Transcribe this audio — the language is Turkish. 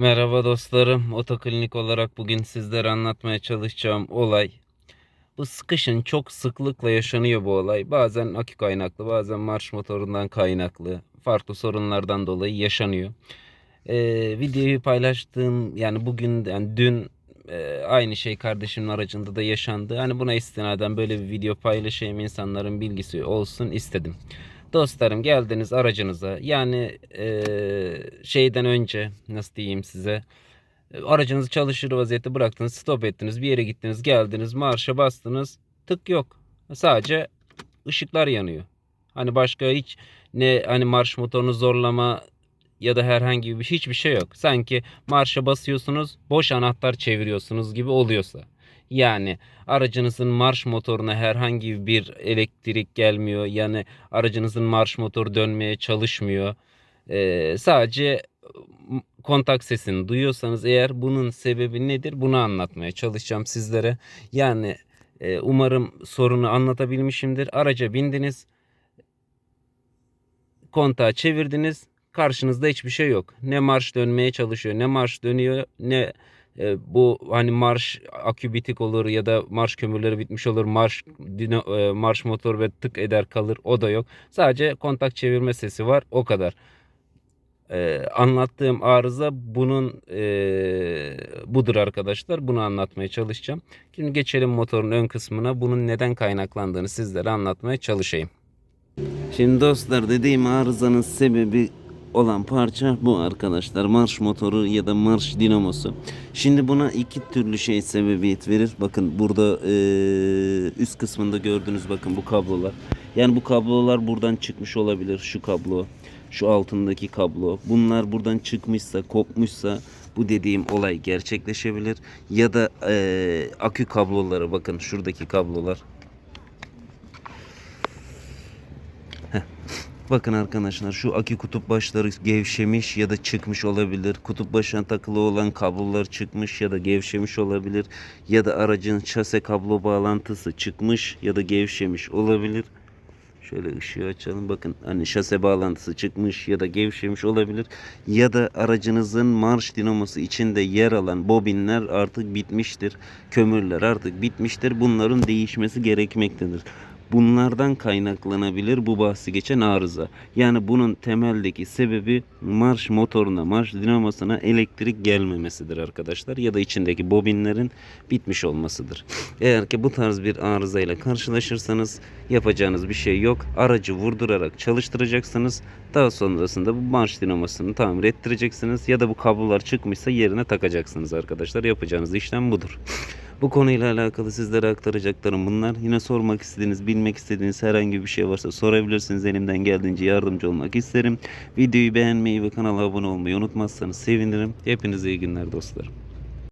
Merhaba dostlarım. Otoklinik olarak bugün sizlere anlatmaya çalışacağım olay. Bu sıkışın çok sıklıkla yaşanıyor bu olay. Bazen akü kaynaklı, bazen marş motorundan kaynaklı. Farklı sorunlardan dolayı yaşanıyor. Ee, videoyu paylaştığım yani bugün yani dün e, aynı şey kardeşimin aracında da yaşandı. Hani buna istinaden böyle bir video paylaşayım insanların bilgisi olsun istedim. Dostlarım geldiniz aracınıza yani e, şeyden önce nasıl diyeyim size e, aracınızı çalışır vaziyette bıraktınız stop ettiniz bir yere gittiniz geldiniz marşa bastınız tık yok sadece ışıklar yanıyor. Hani başka hiç ne hani marş motorunu zorlama ya da herhangi bir hiçbir şey yok. Sanki marşa basıyorsunuz boş anahtar çeviriyorsunuz gibi oluyorsa. Yani aracınızın marş motoruna herhangi bir elektrik gelmiyor. Yani aracınızın marş motoru dönmeye çalışmıyor. Ee, sadece m- kontak sesini duyuyorsanız eğer bunun sebebi nedir bunu anlatmaya çalışacağım sizlere. Yani e, umarım sorunu anlatabilmişimdir. Araca bindiniz, kontağı çevirdiniz, karşınızda hiçbir şey yok. Ne marş dönmeye çalışıyor, ne marş dönüyor, ne e, bu hani marş akü bitik olur ya da marş kömürleri bitmiş olur, marş dino, e, marş motor ve tık eder kalır o da yok. Sadece kontak çevirme sesi var o kadar. E, anlattığım arıza bunun e, budur arkadaşlar. Bunu anlatmaya çalışacağım. Şimdi geçelim motorun ön kısmına. Bunun neden kaynaklandığını sizlere anlatmaya çalışayım. Şimdi dostlar dediğim arızanın sebebi olan parça bu arkadaşlar. Marş motoru ya da marş dinamosu. Şimdi buna iki türlü şey sebebiyet verir. Bakın burada eee, üst kısmında gördüğünüz bakın bu kablolar. Yani bu kablolar buradan çıkmış olabilir. Şu kablo, şu altındaki kablo. Bunlar buradan çıkmışsa, kopmuşsa bu dediğim olay gerçekleşebilir. Ya da eee, akü kabloları bakın şuradaki kablolar. Bakın arkadaşlar şu akü kutup başları gevşemiş ya da çıkmış olabilir. Kutup başına takılı olan kablolar çıkmış ya da gevşemiş olabilir. Ya da aracın şase kablo bağlantısı çıkmış ya da gevşemiş olabilir. Şöyle ışığı açalım. Bakın hani şase bağlantısı çıkmış ya da gevşemiş olabilir. Ya da aracınızın marş dinamosu içinde yer alan bobinler artık bitmiştir. Kömürler artık bitmiştir. Bunların değişmesi gerekmektedir. Bunlardan kaynaklanabilir bu bahsi geçen arıza. Yani bunun temeldeki sebebi marş motoruna, marş dinamosuna elektrik gelmemesidir arkadaşlar. Ya da içindeki bobinlerin bitmiş olmasıdır. Eğer ki bu tarz bir arızayla karşılaşırsanız yapacağınız bir şey yok. Aracı vurdurarak çalıştıracaksınız. Daha sonrasında bu marş dinamosunu tamir ettireceksiniz. Ya da bu kablolar çıkmışsa yerine takacaksınız arkadaşlar. Yapacağınız işlem budur. Bu konuyla alakalı sizlere aktaracaklarım bunlar. Yine sormak istediğiniz, bilmek istediğiniz herhangi bir şey varsa sorabilirsiniz. Elimden geldiğince yardımcı olmak isterim. Videoyu beğenmeyi ve kanala abone olmayı unutmazsanız sevinirim. Hepinize iyi günler dostlarım.